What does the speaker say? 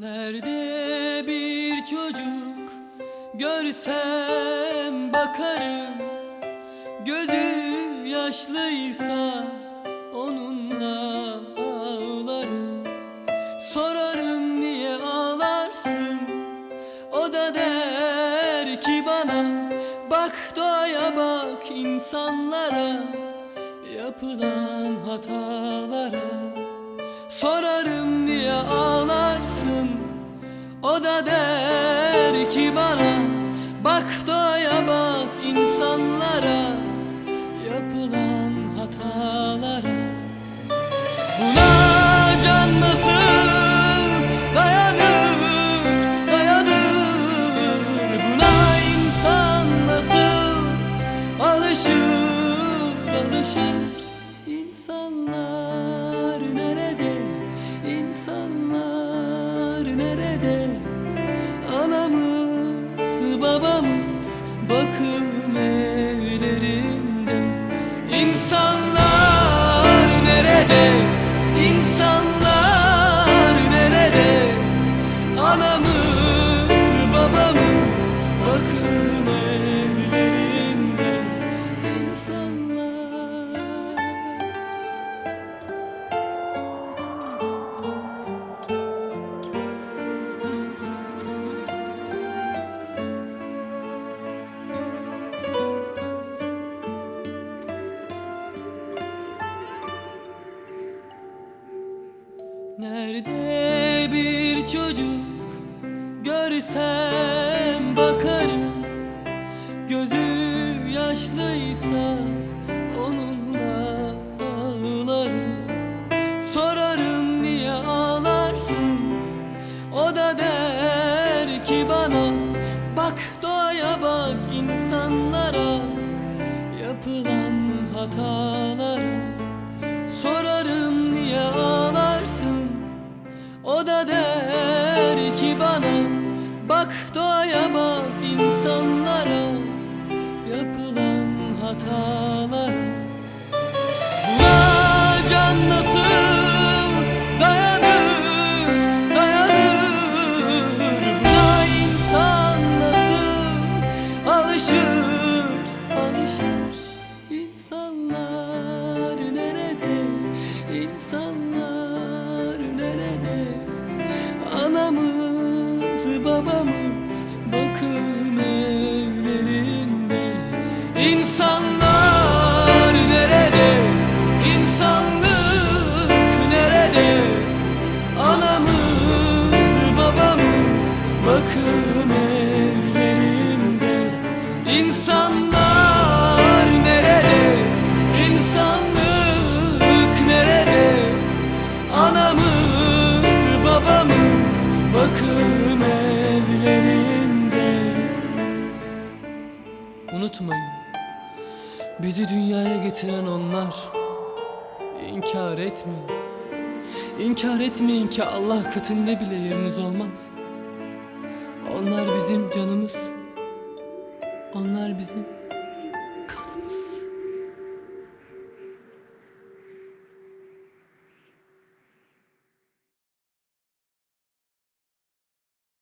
Nerede bir çocuk görsem bakarım. Gözü yaşlıysa onunla ağlarım. Sorarım niye ağlarsın? O da der ki bana Bak doğaya bak insanlara Yapılan hatalara. Sorarım niye ağlarsın O da der ki bana Bak doğaya bak insanlara Yapılan hatalara. Buna can nasıl dayanır, dayanır? Buna insan nasıl alışır, alışır? İnsanlar nerede, insanlar nerede babamız bakım Nerede bir çocuk görsem bakarım. Gözü yaşlıysa onunla ağlarım. Sorarım niye ağlarsın? O da der ki bana Bak doğaya bak insanlara Yapılan hatalara O da der ki bana amamos. Unutmayın. Bizi dünyaya getiren onlar. İnkar etmeyin. İnkar etmeyin ki Allah katında bile yeriniz olmaz. Onlar bizim canımız. Onlar bizim